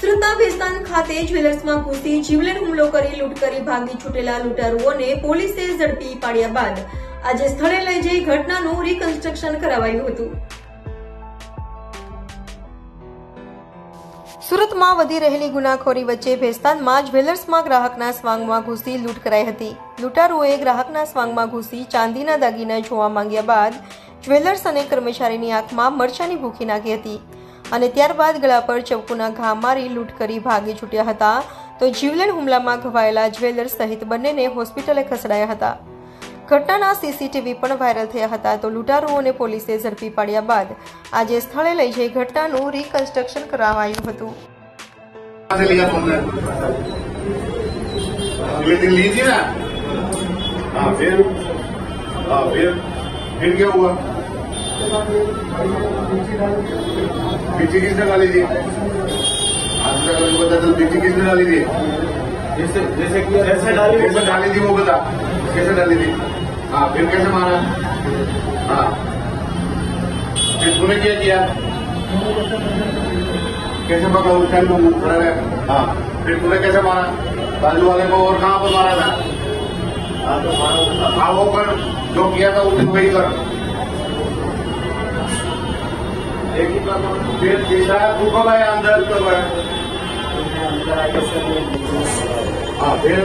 સુરતના ખાતે જ્વેલર્સમાં ઘૂસી જીવલેણ હુમલો કરી લૂંટ કરી ભાગી છૂટેલા લૂંટારુઓને પોલીસે ઝડપી પાડ્યા બાદ આજે સ્થળે લઈ જઈ ઘટનાનું રિકન્સ્ટ્રક્શન કરાવાયું હતું. સુરતમાં વધી રહેલી ગુનાખોરી વચ્ચે ભેસ્તાનમાં જ્વેલર્સમાં ગ્રાહકના સ્વાંગમાં ઘૂસી લૂંટ કરાઈ હતી. લૂંટારુઓએ ગ્રાહકના સ્વાંગમાં ઘૂસી ચાંદીના દાગીના જોવા માંગ્યા બાદ જ્વેલર્સ અને કર્મચારીની આંખમાં મરચાની ભૂખી નાખી હતી અને ત્યારબાદ ગળા પર ચપ્પુના ઘા મારી લૂંટ કરી ભાગી છૂટ્યા હતા. તો જીવલેણ હુમલામાં ઘવાયેલા જ્વેલર્સ સહિત બંનેને હોસ્પિટલે ખસેડાયા હતા. ઘટનાના સીસીટીવી પણ વાયરલ થયા હતા તો લૂંટારુઓને પોલીસે ઝડપી પાડ્યા બાદ આજે સ્થળે લઈ જઈ ઘટનાનું રિકન્સ્ટ્રક્શન કરાવાયું હતું कहाँ से लिया तुमने अगले दिन ली थी ना हाँ फिर हाँ फिर फिर क्या हुआ पीछे किसने डाली थी आज तक अगर बता तो पीछे किसने डाली थी जैसे जैसे कि ऐसे डाली कैसे डाली थी वो बता। कैसे डाली थी? हाँ फिर कैसे मारा? हाँ। फिर तूने क्या किया? कैसे पकड़ा उस टाइम को? मुँह खड़ा है हाँ फिर तूने कैसे मारा? बाजू वाले को और कहाँ पर मारा था? हाँ तो मारा हाँ वो कर। जो किया था उसने वही कर। एक ही फिर तू कब आया अंदर बिज़नेस हाँ। અંદર આવી છે અને બિઝનેસ હવે